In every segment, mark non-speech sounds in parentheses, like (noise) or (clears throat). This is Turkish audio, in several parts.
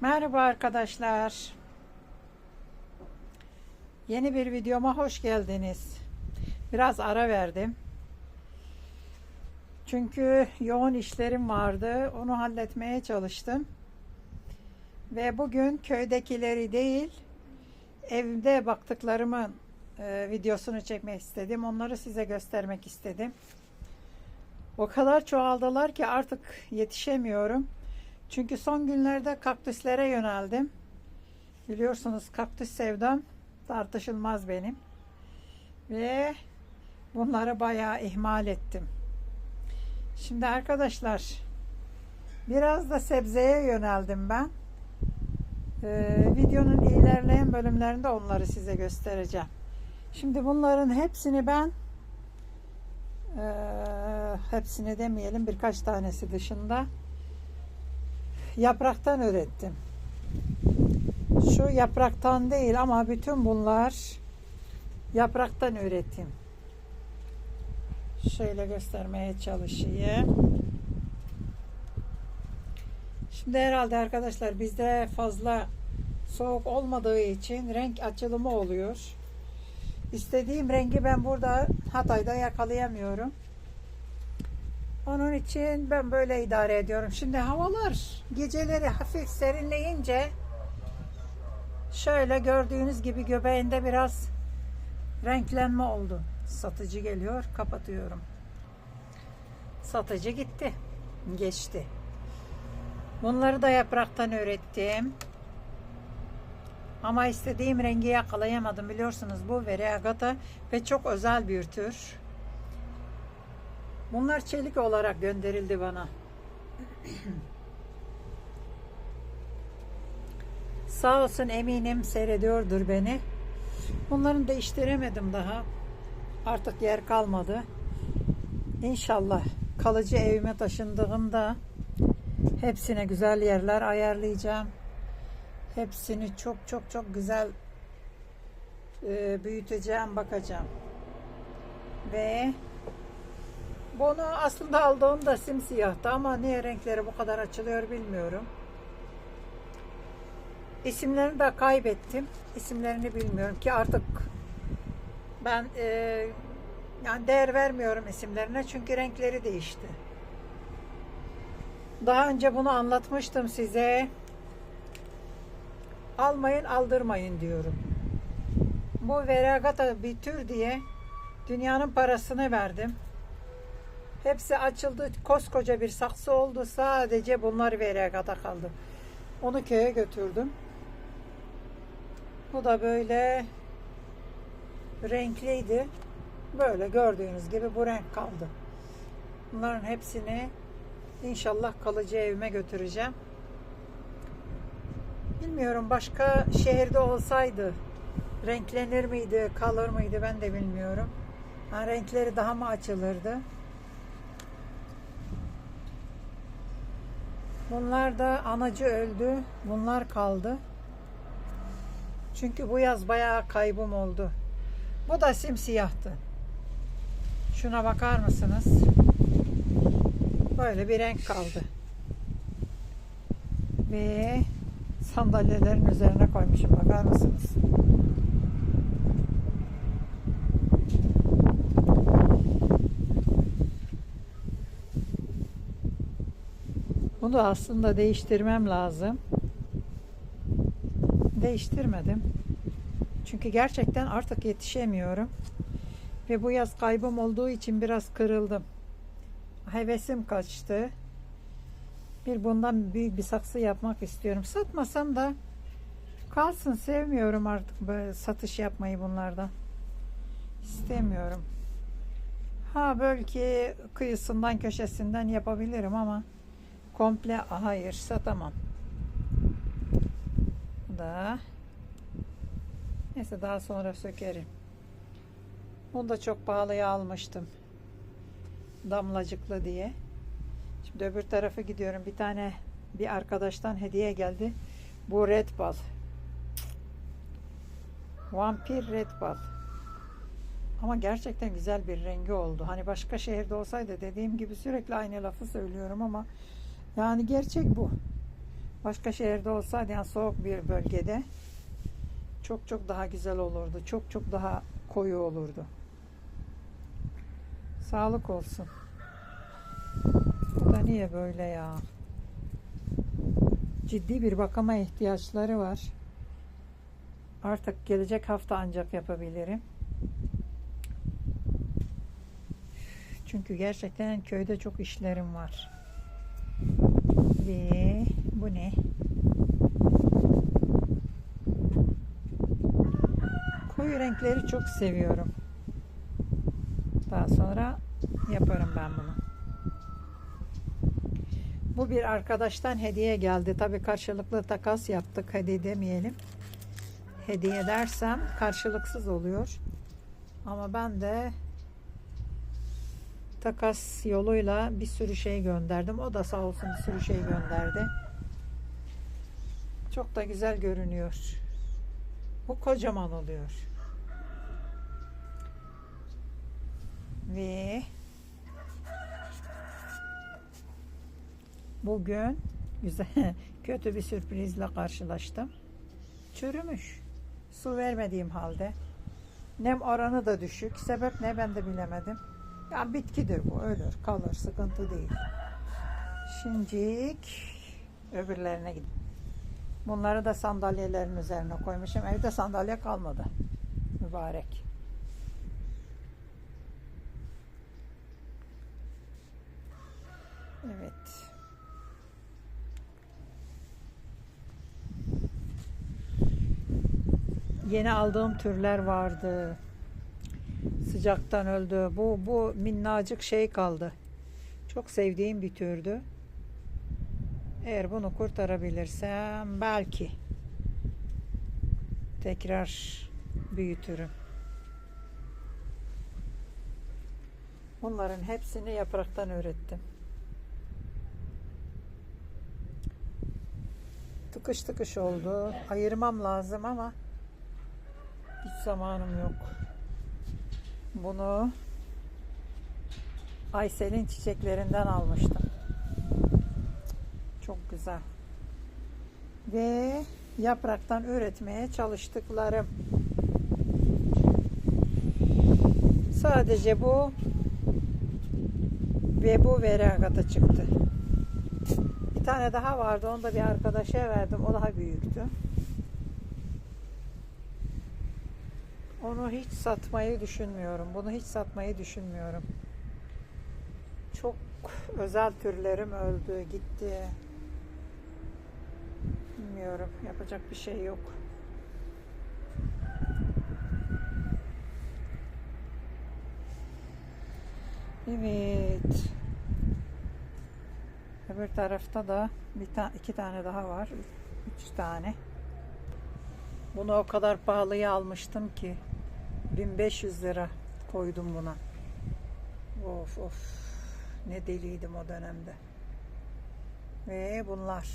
Merhaba arkadaşlar. Yeni bir videoma hoş geldiniz. Biraz ara verdim. Çünkü yoğun işlerim vardı. Onu halletmeye çalıştım. Ve bugün köydekileri değil, evde baktıklarımın e, videosunu çekmek istedim. Onları size göstermek istedim. O kadar çoğaldılar ki artık yetişemiyorum. Çünkü son günlerde kaktüslere yöneldim. Biliyorsunuz kaktüs sevdam tartışılmaz benim. Ve bunları bayağı ihmal ettim. Şimdi arkadaşlar biraz da sebzeye yöneldim ben. Ee, videonun ilerleyen bölümlerinde onları size göstereceğim. Şimdi bunların hepsini ben e, hepsini demeyelim birkaç tanesi dışında yapraktan ürettim. Şu yapraktan değil ama bütün bunlar yapraktan üretim. Şöyle göstermeye çalışayım. Şimdi herhalde arkadaşlar bizde fazla soğuk olmadığı için renk açılımı oluyor. İstediğim rengi ben burada Hatay'da yakalayamıyorum. Onun için ben böyle idare ediyorum. Şimdi havalar geceleri hafif serinleyince şöyle gördüğünüz gibi göbeğinde biraz renklenme oldu. Satıcı geliyor, kapatıyorum. Satıcı gitti, geçti. Bunları da yapraktan ürettim. Ama istediğim rengi yakalayamadım. Biliyorsunuz bu Variegata ve çok özel bir tür. Bunlar çelik olarak gönderildi bana. (clears throat) Sağ olsun eminim seyrediyordur beni. Bunların değiştiremedim daha. Artık yer kalmadı. İnşallah kalıcı evime taşındığımda hepsine güzel yerler ayarlayacağım. Hepsini çok çok çok güzel e, büyüteceğim, bakacağım. Ve bunu aslında aldığımda simsiyahtı ama niye renkleri bu kadar açılıyor bilmiyorum. İsimlerini de kaybettim. İsimlerini bilmiyorum ki artık ben e, yani değer vermiyorum isimlerine çünkü renkleri değişti. Daha önce bunu anlatmıştım size. Almayın aldırmayın diyorum. Bu veragata bir tür diye dünyanın parasını verdim. Hepsi açıldı. Koskoca bir saksı oldu. Sadece bunlar veragata kaldı. Onu köye götürdüm. Bu da böyle renkliydi. Böyle gördüğünüz gibi bu renk kaldı. Bunların hepsini inşallah kalıcı evime götüreceğim. Bilmiyorum başka şehirde olsaydı renklenir miydi, kalır mıydı ben de bilmiyorum. Ha, renkleri daha mı açılırdı? Bunlar da anacı öldü. Bunlar kaldı. Çünkü bu yaz bayağı kaybım oldu. Bu da simsiyahtı. Şuna bakar mısınız? Böyle bir renk kaldı. Ve sandalyelerin üzerine koymuşum. Bakar mısınız? Bunu aslında değiştirmem lazım. Değiştirmedim. Çünkü gerçekten artık yetişemiyorum. Ve bu yaz kaybım olduğu için biraz kırıldım. Hevesim kaçtı. Bir bundan büyük bir saksı yapmak istiyorum. Satmasam da kalsın. Sevmiyorum artık böyle satış yapmayı bunlardan. İstemiyorum. Ha belki kıyısından köşesinden yapabilirim ama komple hayır satamam. Bu da neyse daha sonra sökerim. Bunu da çok pahalıya almıştım. Damlacıklı diye. Şimdi öbür tarafa gidiyorum. Bir tane bir arkadaştan hediye geldi. Bu red bal. Vampir red bal. Ama gerçekten güzel bir rengi oldu. Hani başka şehirde olsaydı dediğim gibi sürekli aynı lafı söylüyorum ama yani gerçek bu. Başka şehirde olsaydı yani soğuk bir bölgede çok çok daha güzel olurdu. Çok çok daha koyu olurdu. Sağlık olsun. Bu da niye böyle ya? Ciddi bir bakıma ihtiyaçları var. Artık gelecek hafta ancak yapabilirim. Çünkü gerçekten köyde çok işlerim var. Ve bu ne? Koyu renkleri çok seviyorum. Daha sonra yaparım ben bunu. Bu bir arkadaştan hediye geldi. Tabii karşılıklı takas yaptık. Hediye demeyelim. Hediye dersem karşılıksız oluyor. Ama ben de takas yoluyla bir sürü şey gönderdim. O da sağ olsun bir sürü şey gönderdi. Çok da güzel görünüyor. Bu kocaman oluyor. Ve bugün güzel (laughs) kötü bir sürprizle karşılaştım. Çürümüş. Su vermediğim halde. Nem oranı da düşük. Sebep ne ben de bilemedim. Ya bitkidir bu. Ölür, kalır. Sıkıntı değil. Şimdilik öbürlerine gidip. Bunları da sandalyelerin üzerine koymuşum. Evde sandalye kalmadı. Mübarek. Evet. Yeni aldığım türler vardı. Sıcaktan öldü. Bu bu minnacık şey kaldı. Çok sevdiğim bir türdü. Eğer bunu kurtarabilirsem belki tekrar büyütürüm. Bunların hepsini yapraktan öğrettim. Tıkış tıkış oldu. Ayırmam lazım ama hiç zamanım yok. Bunu Aysel'in çiçeklerinden almıştım. Çok güzel. Ve yapraktan üretmeye çalıştıklarım. Sadece bu ve bu veragata çıktı. Bir tane daha vardı. Onu da bir arkadaşa verdim. O daha büyüktü. Onu hiç satmayı düşünmüyorum. Bunu hiç satmayı düşünmüyorum. Çok özel türlerim öldü, gitti. Bilmiyorum. Yapacak bir şey yok. Evet. Öbür tarafta da bir ta iki tane daha var. Üç tane. Bunu o kadar pahalıya almıştım ki 1500 lira koydum buna. Of of. Ne deliydim o dönemde. Ve bunlar.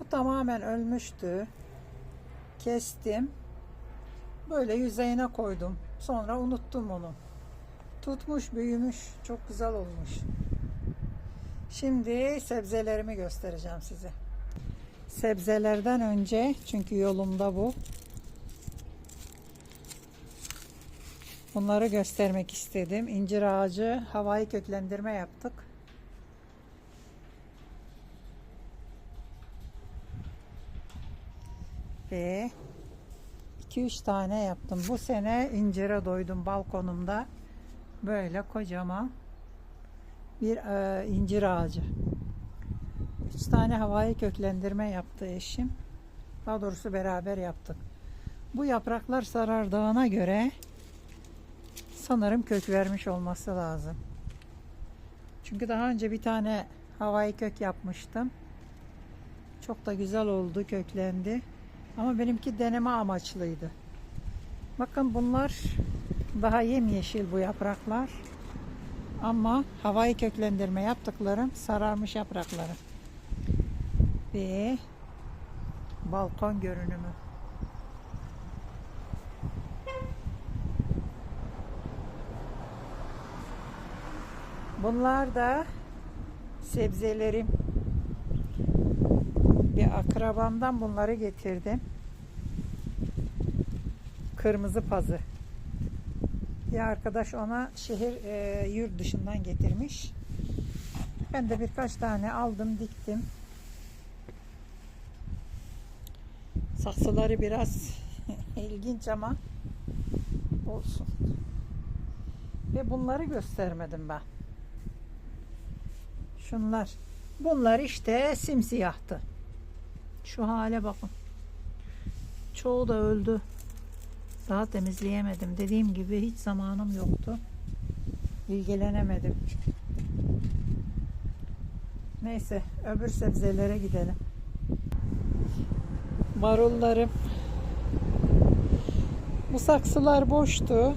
Bu tamamen ölmüştü. Kestim. Böyle yüzeyine koydum. Sonra unuttum onu. Tutmuş, büyümüş. Çok güzel olmuş. Şimdi sebzelerimi göstereceğim size. Sebzelerden önce çünkü yolumda bu. Bunları göstermek istedim. İncir ağacı havai köklendirme yaptık. Ve 2-3 tane yaptım. Bu sene incire doydum balkonumda. Böyle kocaman bir e, incir ağacı. 3 tane havai köklendirme yaptı eşim. Daha doğrusu beraber yaptık. Bu yapraklar sarardığına göre sanırım kök vermiş olması lazım. Çünkü daha önce bir tane havai kök yapmıştım. Çok da güzel oldu, köklendi. Ama benimki deneme amaçlıydı. Bakın bunlar daha yemyeşil bu yapraklar. Ama havai köklendirme yaptıklarım sararmış yaprakları. Ve balkon görünümü. Bunlar da sebzelerim. Bir akrabamdan bunları getirdim. Kırmızı pazı. Bir arkadaş ona şehir e, yurt dışından getirmiş. Ben de birkaç tane aldım diktim. Saksıları biraz (laughs) ilginç ama olsun. Ve bunları göstermedim ben. Şunlar. Bunlar işte simsiyahtı. Şu hale bakın. Çoğu da öldü. Daha temizleyemedim. Dediğim gibi hiç zamanım yoktu. İlgilenemedim. Neyse öbür sebzelere gidelim. Marullarım. Bu saksılar boştu.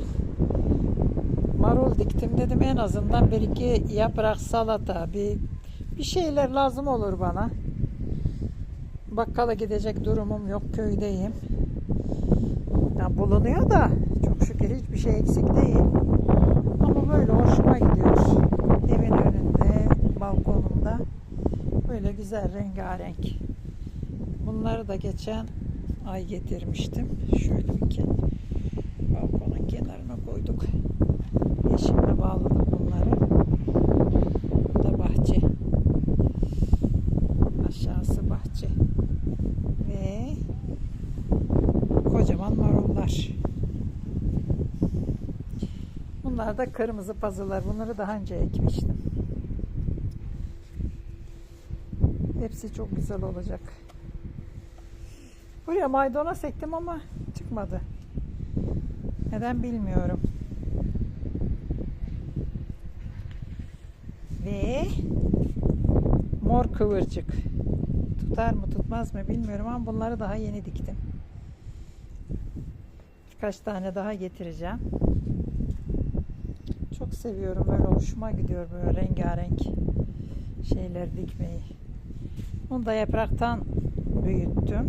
Marul diktim dedim en azından bir iki yaprak salata bir bir şeyler lazım olur bana. Bakkala gidecek durumum yok köydeyim. Ya bulunuyor da çok şükür hiçbir şey eksik değil. Ama böyle hoşuma gidiyor. Evin önünde, balkonumda. Böyle güzel rengarenk. Bunları da geçen ay getirmiştim. Şöyle bir ke- kocaman marullar. Bunlar da kırmızı pazılar. Bunları daha önce ekmiştim. Hepsi çok güzel olacak. Buraya maydanoz ektim ama çıkmadı. Neden bilmiyorum. Ve mor kıvırcık. Tutar mı tutmaz mı bilmiyorum ama bunları daha yeni diktim. Birkaç tane daha getireceğim. Çok seviyorum böyle hoşuma gidiyor böyle rengarenk şeyler dikmeyi. Bunu da yapraktan büyüttüm.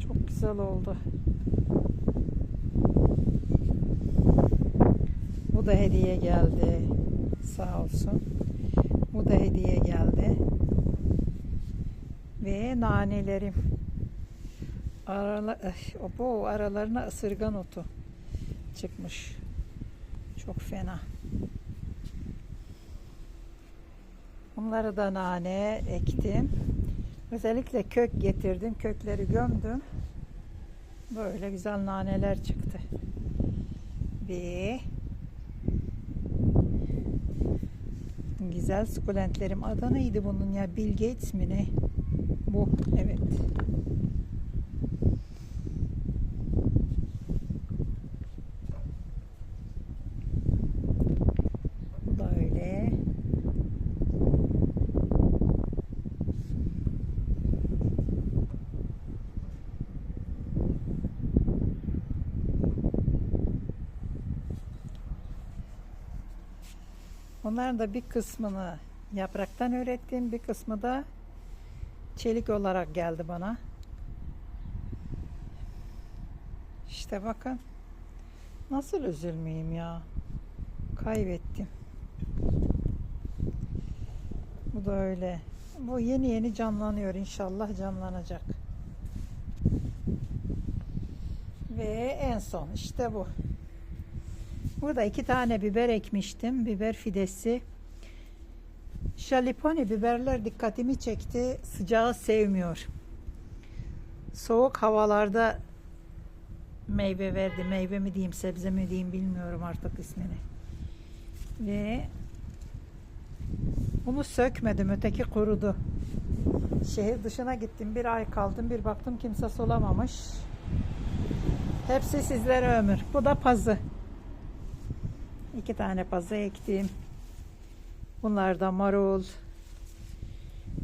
Çok güzel oldu. Bu da hediye geldi. Sağ olsun. Bu da hediye geldi. Ve nanelerim. Arala, eh, bu aralarına ısırgan otu çıkmış. Çok fena. Bunları da nane ektim. Özellikle kök getirdim. Kökleri gömdüm. Böyle güzel naneler çıktı. Ve güzel sukulentlerim. Adı neydi bunun ya? Bill Gates mi ne? Bu. Evet. Bu da öyle. Onların da bir kısmını yapraktan öğrettim, bir kısmı da çelik olarak geldi bana. İşte bakın. Nasıl üzülmeyeyim ya. Kaybettim. Bu da öyle. Bu yeni yeni canlanıyor inşallah canlanacak. Ve en son işte bu. Burada iki tane biber ekmiştim. Biber fidesi. Şaliponi biberler dikkatimi çekti. Sıcağı sevmiyor. Soğuk havalarda meyve verdi. Meyve mi diyeyim, sebze mi diyeyim bilmiyorum artık ismini. Ve bunu sökmedim. Öteki kurudu. Şehir dışına gittim. Bir ay kaldım. Bir baktım kimse solamamış. Hepsi sizlere ömür. Bu da pazı. İki tane pazı ektim. Bunlar da marul.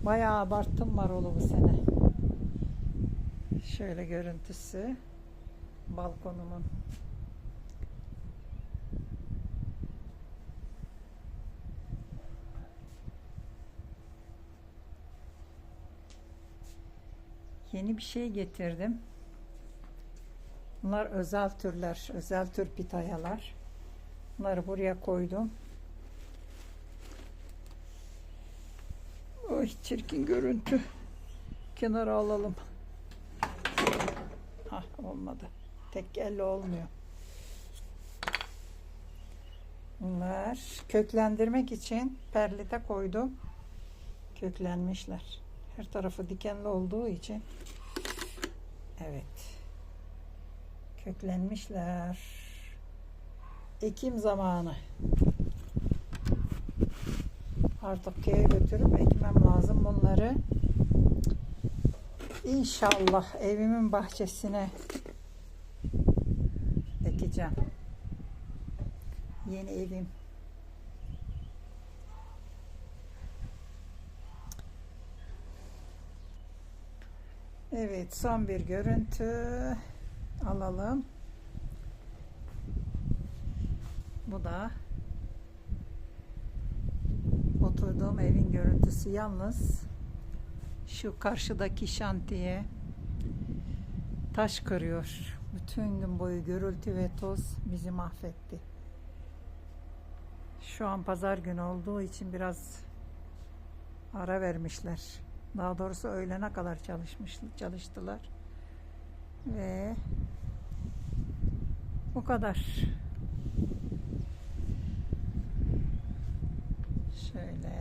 Bayağı abarttım marulu bu sene. Şöyle görüntüsü. Balkonumun. Yeni bir şey getirdim. Bunlar özel türler, özel tür pitayalar. Bunları buraya koydum. Ay çirkin görüntü. Kenara alalım. Hah olmadı. Tek elle olmuyor. Bunlar köklendirmek için perlite koydum. Köklenmişler. Her tarafı dikenli olduğu için. Evet. Köklenmişler. Ekim zamanı. Artık köye götürüp ekmem lazım bunları. İnşallah evimin bahçesine ekeceğim. Yeni evim. Evet, son bir görüntü alalım. Bu da oturduğum evin görüntüsü yalnız şu karşıdaki şantiye taş kırıyor. Bütün gün boyu gürültü ve toz bizi mahvetti. Şu an pazar günü olduğu için biraz ara vermişler. Daha doğrusu öğlene kadar çalışmış çalıştılar. Ve bu kadar. Şöyle.